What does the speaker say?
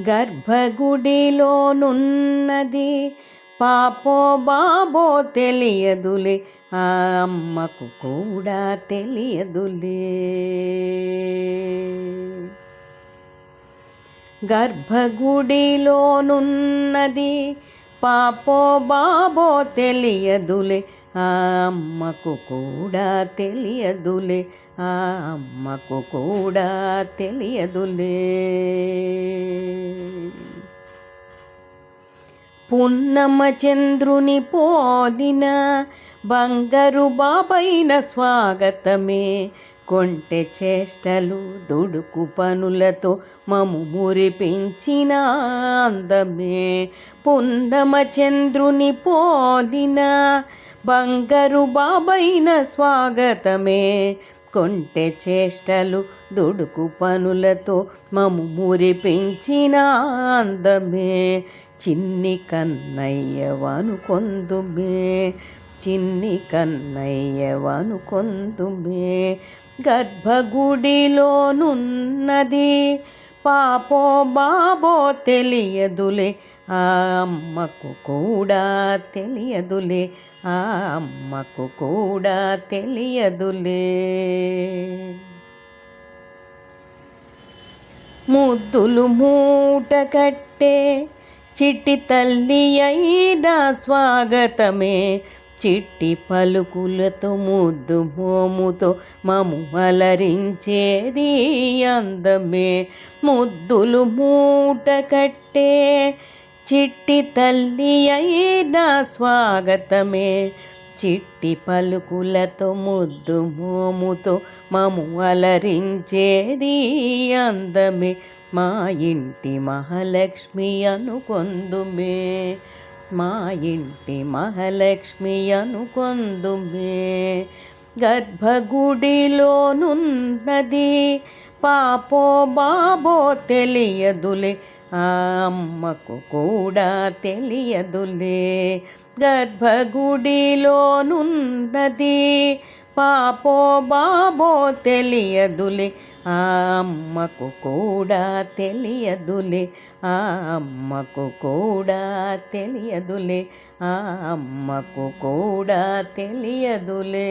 గర్భగుడిలోనున్నది పాపో బాబో తెలియదులే ఆ అమ్మకు కూడా తెలియదులే. గర్భగుడిలోనున్నది పాపో బాబో తెలియదులే ఆ అమ్మకు కూడా తెలియదులే ఆ అమ్మకు కూడా తెలియదులే. పున్నమ చంద్రుని పోలిన బంగారు బాబైన స్వాగతమే. కొంటె చేష్టలు దుడుకు పనులతో మము మురిపించిన అందమే. పున్నమ చంద్రుని పోలిన బంగారు బాబైన స్వాగతమే. కొంటె చేష్టలు దుడుకు పనులతో మము మురిపించిన అందమే. చిన్ని కన్నయ్యవను కొందుమే చిన్ని కన్నయ్యవను కొందుమే. గర్భగుడిలోనున్నది పాపో బాబో తెలియదులే ఆ అమ్మకు కూడా తెలియదులే ఆ అమ్మకు కూడా తెలియదులే. ముద్దులు మూట కట్టే చిట్టి తల్లి అయినా స్వాగతమే చిట్టి పలుకులతో ముద్దు మోముతో మము అలరించేది అందమే. ముద్దులు మూట కట్టే చిట్టి తల్లి అయిన స్వాగతమే. చిట్టి పలుకులతో ముద్దు మోముతో మము అలరించేది అందమే. మా ఇంటి మహాలక్ష్మి అనుకొందుమే. మా ఇంటి మహాలక్ష్మి అనుకొందుమే. గర్భగుడిలోనున్నది పాపో బాబో తెలియదులే ఆ అమ్మకు కూడా తెలియదులే. గర్భగుడిలోనున్నది పాపో బాబో తెలియదులే ఆ అమ్మకు కూడా తెలియదులే ఆ అమ్మకు కూడా తెలియదులే ఆ అమ్మకు కూడా తెలియదులే.